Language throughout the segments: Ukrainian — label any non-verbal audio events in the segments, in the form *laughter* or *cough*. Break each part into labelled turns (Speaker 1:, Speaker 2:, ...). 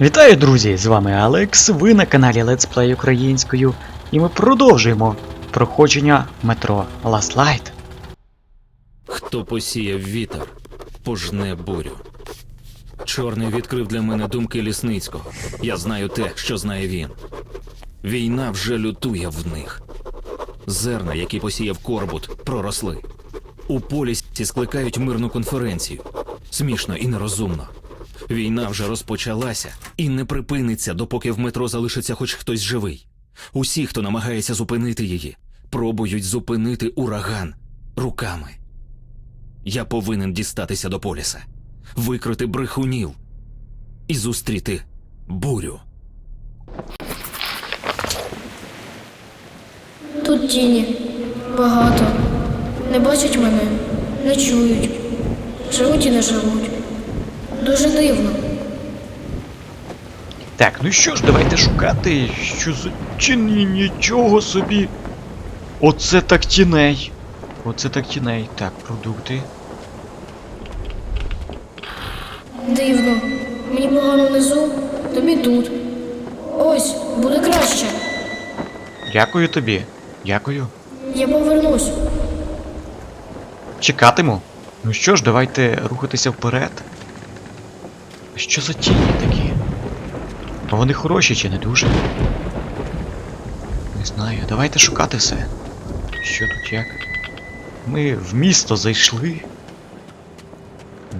Speaker 1: Вітаю, друзі! З вами Алекс. Ви на каналі Let's Play українською, і ми продовжуємо проходження метро Last Light.
Speaker 2: Хто посіяв вітер, пожне бурю. Чорний відкрив для мене думки лісницького. Я знаю те, що знає він. Війна вже лютує в них. Зерна, які посіяв Корбут, проросли. У полісі скликають мирну конференцію. Смішно і нерозумно. Війна вже розпочалася і не припиниться, допоки в метро залишиться хоч хтось живий. Усі, хто намагається зупинити її, пробують зупинити ураган руками. Я повинен дістатися до поліса, викрити брехунів і зустріти бурю.
Speaker 3: Тут тіні. Багато. Не бачать мене, не чують. Живуть і не живуть. Дуже дивно.
Speaker 1: Так, ну що ж, давайте шукати. Що за тіні, нічого собі. Оце так тіней. Оце так тіней. Так, продукти.
Speaker 3: Дивно. Мені погано внизу, тобі тут. Ось, буде краще.
Speaker 1: Дякую тобі. Дякую.
Speaker 3: Я повернусь.
Speaker 1: Чекатиму. Ну що ж, давайте рухатися вперед. Що за тіні такі? А вони хороші чи не дуже? Не знаю. Давайте шукати все. Що тут як? Ми в місто зайшли.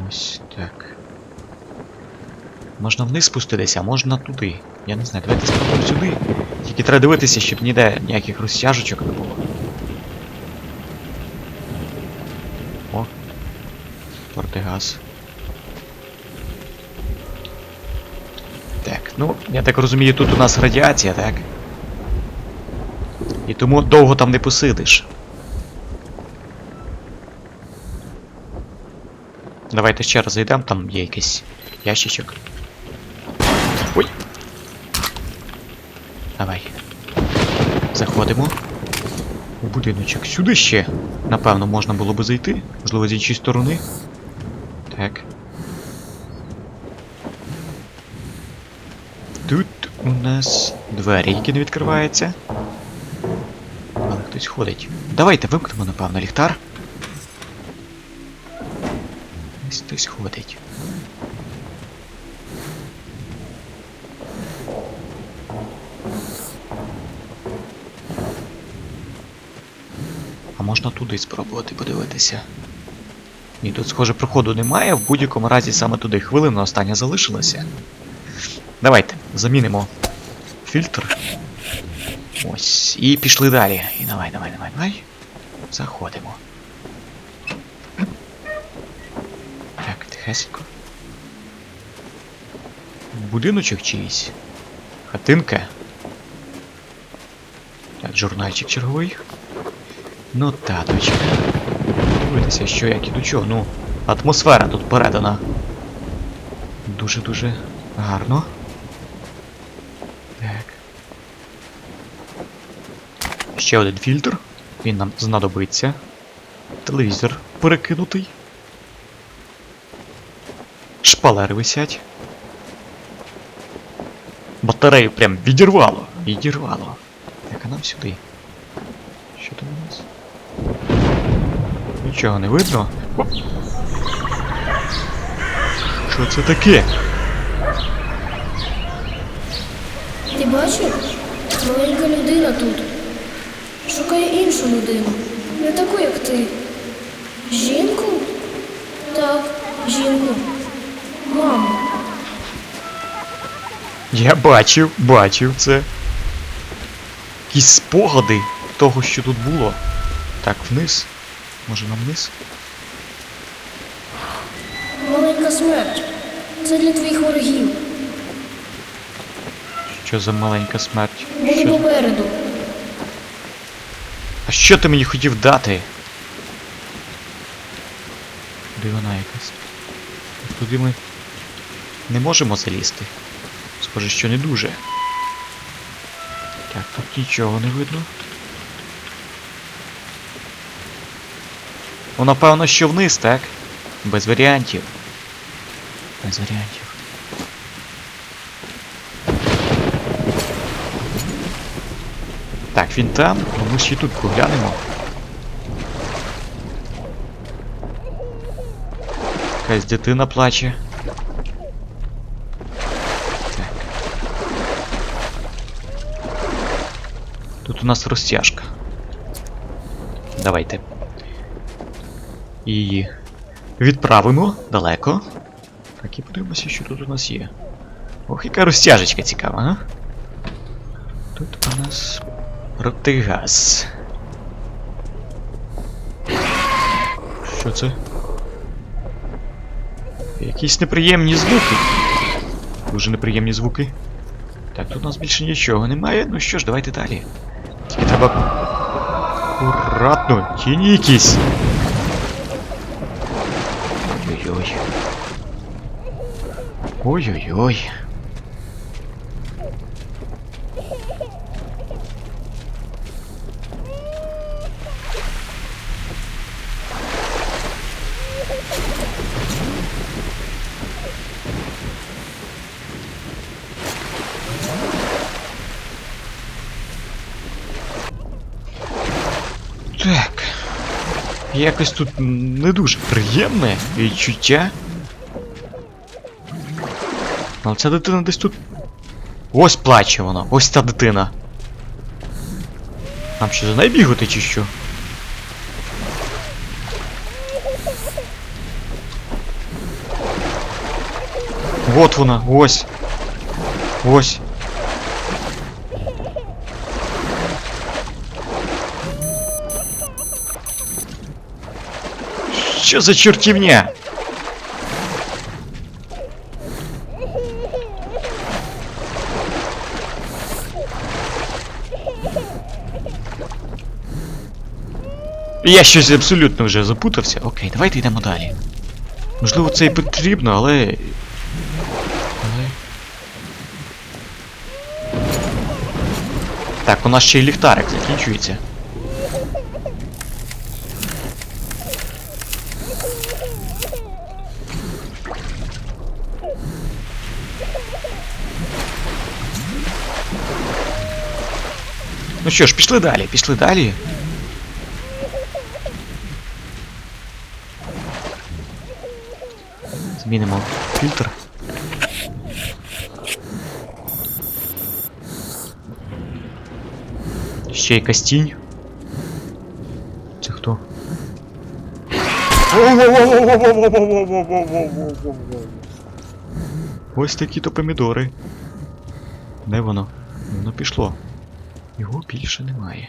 Speaker 1: Ось так. Можна вниз спуститися, а можна туди. Я не знаю, давайте спробуємо сюди. Тільки треба дивитися, щоб ніде ніяких розтяжечок не було. О, Портигаз. Ну, я так розумію, тут у нас радіація, так? І тому довго там не посидиш. Давайте ще раз зайдемо, там є якийсь ящичок. Ой! Давай. Заходимо. У будиночок. Сюди ще, напевно, можна було би зайти. Можливо, з іншої сторони. Так. Тут у нас двері, не відкриваються. Але хтось ходить. Давайте вимкнемо, напевно, ліхтар. Ось хтось ходить. А можна туди спробувати подивитися. Ні, тут, схоже, проходу немає, в будь-якому разі саме туди хвилина остання залишилася. Давайте, замінимо фільтр. Ось. І пішли далі. І давай, давай, давай, давай. Заходимо. Так, тихесенько. Будиночок чиїсь. Хатинка. Так, журнальчик черговий. Ну, таточка. Дивитися, що як і до чого. Ну, атмосфера тут передана. Дуже-дуже гарно. Так. Ще один фільтр. Він нам знадобиться. Телевізор перекинутий. Шпалери висять. Батарею прям відірвало. Відірвало. Так, а нам сюди. Що там у нас? Нічого не видно. Що це таке?
Speaker 3: Ти бачив? Маленька людина тут. Шукає іншу людину. Не таку, як ти. Жінку? Так, жінку. Маму.
Speaker 1: Я бачив, бачив це. Якісь спогади того, що тут було. Так, вниз. Може нам вниз?
Speaker 3: Маленька смерть. Це для твоїх ворогів.
Speaker 1: Що за маленька смерть?
Speaker 3: Буде
Speaker 1: Що...
Speaker 3: попереду.
Speaker 1: А що ти мені хотів дати? Де вона якась? Туди ми не можемо залізти. Схоже, що не дуже. Так, тут нічого не видно. Ну, напевно, що вниз, так? Без варіантів. Без варіантів. Так, він там, ми ще тут поглянемо. Якась дитина плаче. Так. Тут у нас розтяжка. Давайте. І відправимо далеко. Так, і подивимося, що тут у нас є. Ох, яка розтяжечка цікава, а? Тут у нас протигаз. Що це? Якісь неприємні звуки. Дуже неприємні звуки. Так, тут у нас більше нічого немає. Ну що ж, давайте далі. Тільки треба. Акуратно, тіні. Ой-ой-ой. Ой-ой-ой. Якось тут не дуже приємне відчуття. Але ця дитина десь тут. Ось плаче вона, ось та дитина. Нам що за нею бігати чи що? Вот вона, ось. Ось. Що за чортівня? Я щось абсолютно вже запутався. Окей, давайте йдемо далі. Можливо, це і потрібно, але. Але. Так, у нас ще й ліхтарик закінчується. Ну що ж, пішли далі, пішли далі. Змінимо фільтр. Ще якась тінь. Це хто? Ось такі то помідори. Де воно? Воно пішло. Його більше немає.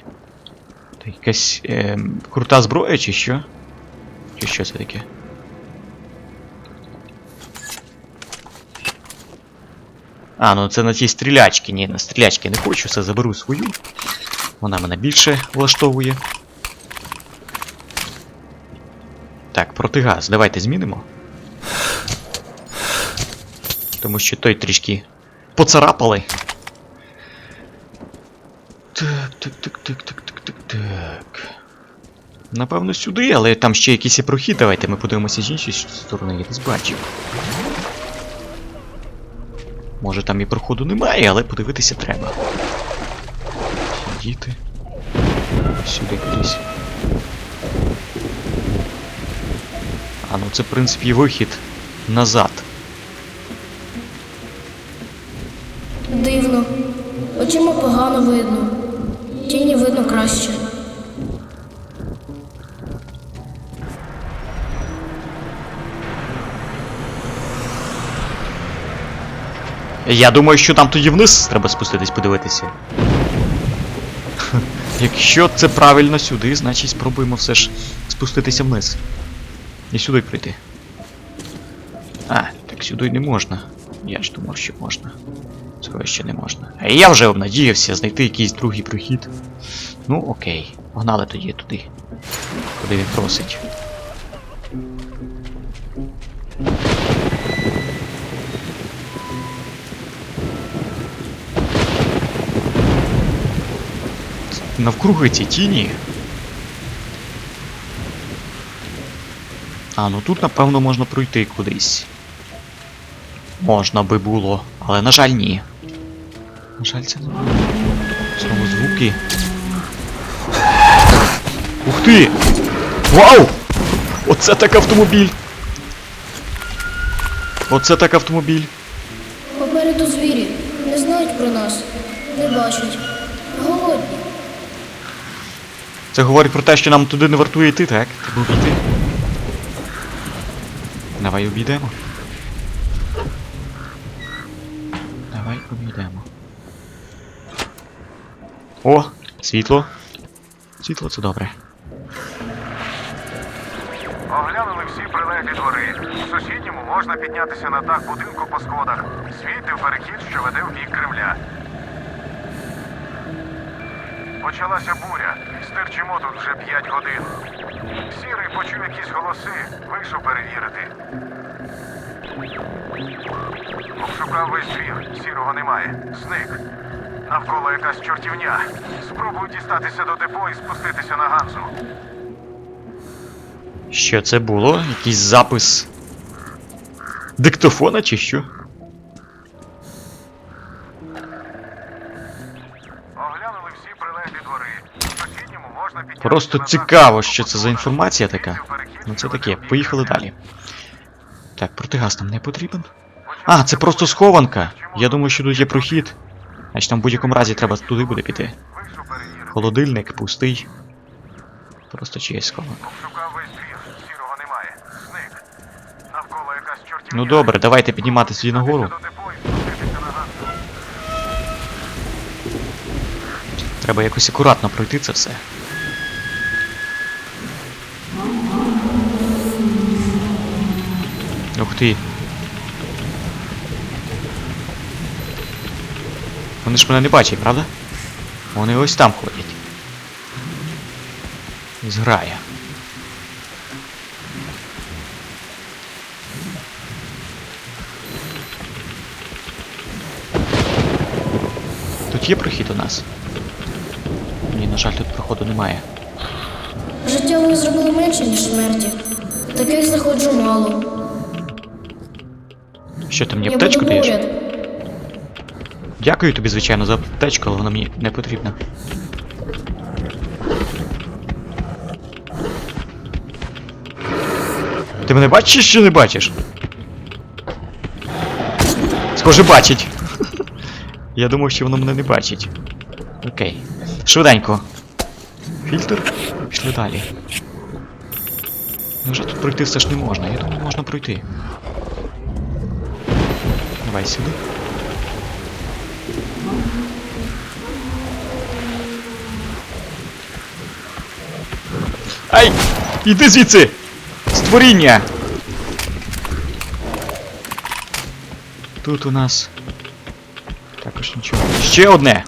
Speaker 1: Та якась е, крута зброя чи що? Чи що це таке? А, ну це на тій стрілячці. Ні, на стрілячки не хочу, все заберу свою. Вона мене більше влаштовує. Так, протигаз, давайте змінимо. Тому що той трішки поцарапали. Так, так, так, так, так, так, так, так. Напевно, сюди, але там ще якийсь є прохід. Давайте ми подивимося з іншої сторони, я десь бачив. Може там і проходу немає, але подивитися треба. Сидіти. Сюди кудись. А ну це, в принципі, вихід назад.
Speaker 3: Дивно. Очима погано видно. Тіні видно краще.
Speaker 1: Я думаю, що там тоді вниз треба спуститись подивитися. Якщо це правильно сюди, значить спробуємо все ж спуститися вниз. І сюди прийти. А, так сюди не можна. Я ж думав, що можна. Цього ще не можна. А я вже обнадіявся знайти якийсь другий прохід. Ну, окей. Погнали тоді туди. Куди він просить. Навкруги ці тіні. А, ну тут, напевно, можна пройти кудись. Можна би було, але на жаль, ні. На жаль, це не. Знову звуки. Ух ти! Вау! Оце так автомобіль! Оце так автомобіль.
Speaker 3: Попереду звірі. Не знають про нас. Не бачать. Голодні.
Speaker 1: Це говорить про те, що нам туди не вартує йти, так? Треба обійти. Давай обійдемо. Давай обійдемо. О! Світло. Світло це добре.
Speaker 4: Оглянули всі прилеглі двори. У сусідньому можна піднятися на дах будинку по сходах. Звідти в перехід, що веде в бік Кремля. Почалася буря. Стерчимо тут вже 5 годин. Сірий почув якісь голоси, вийшов перевірити. Обшукав весь двір, сірого немає. Зник. Навколо якась чортівня. Спробую дістатися до депо і спуститися на Ганзу.
Speaker 1: Що це було? Якийсь запис диктофона чи що?
Speaker 4: Оглянули всі прилеглі двори. У сусідньому можна піднятися
Speaker 1: Просто цікаво, що це за інформація така.
Speaker 4: В
Speaker 1: Ну це таке,
Speaker 4: в
Speaker 1: поїхали далі. Так, протигаз нам не потрібен. А, це просто схованка. Я думаю, що тут є прохід. Значить там в будь-якому разі треба туди буде піти. Холодильник пустий. Просто чиясь. Ну добре, давайте підніматися тоді нагору. Треба якось акуратно пройти це все. Ух ти. Вони ж мене не бачать, правда? Вони ось там ходять. Зграя. Тут є прохід у нас? Ні, на жаль, тут проходу немає.
Speaker 3: Життя вони зробили менше, ніж смерті. Таких знаходжу мало.
Speaker 1: Що ти мені
Speaker 3: Я
Speaker 1: аптечку
Speaker 3: буду
Speaker 1: даєш?
Speaker 3: поряд.
Speaker 1: Дякую тобі, звичайно, за аптечку, але вона мені не потрібна. Ти мене бачиш чи не бачиш? Схоже, бачить. *laughs* Я думав, що воно мене не бачить. Окей. Швиденько. Фільтр. Пішли далі. Ну вже тут пройти все ж не можна. Я думаю, можна пройти. Давай сюди. Ай! Іди звідси! Створіння! Тут у нас. Також нічого. Ще одне!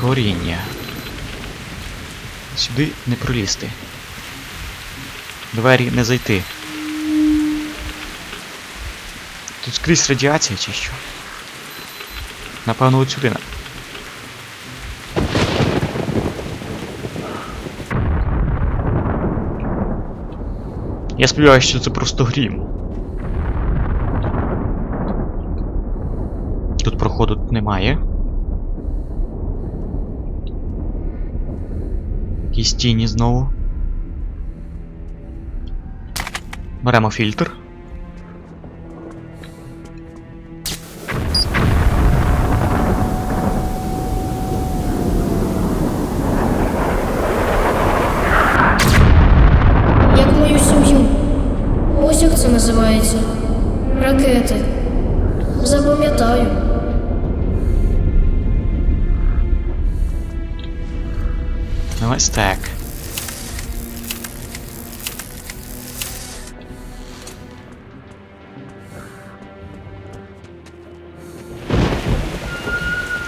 Speaker 1: Коріння. Сюди не пролізти. Двері не зайти. Тут скрізь радіація чи що? Напевно, от сюди. Я сподіваюся, що це просто грім. Тут проходу немає. Якісь тіні знову. Беремо фільтр.
Speaker 3: Це називається. Ракети. Запам'ятаю.
Speaker 1: Ну ось так.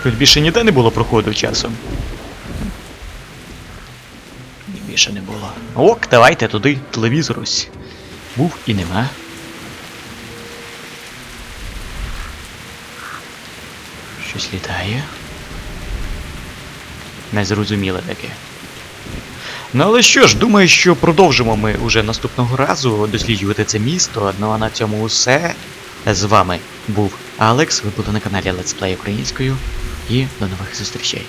Speaker 1: Тут більше ніде не було проходу часом. Більше не було. Ок, давайте туди телевізор ось. Був і нема. Щось літає. Незрозуміле таке. Ну але що ж, думаю, що продовжимо ми уже наступного разу досліджувати це місто. Ну а на цьому все. З вами був Алекс. Ви були на каналі Let's Play українською. І до нових зустрічей.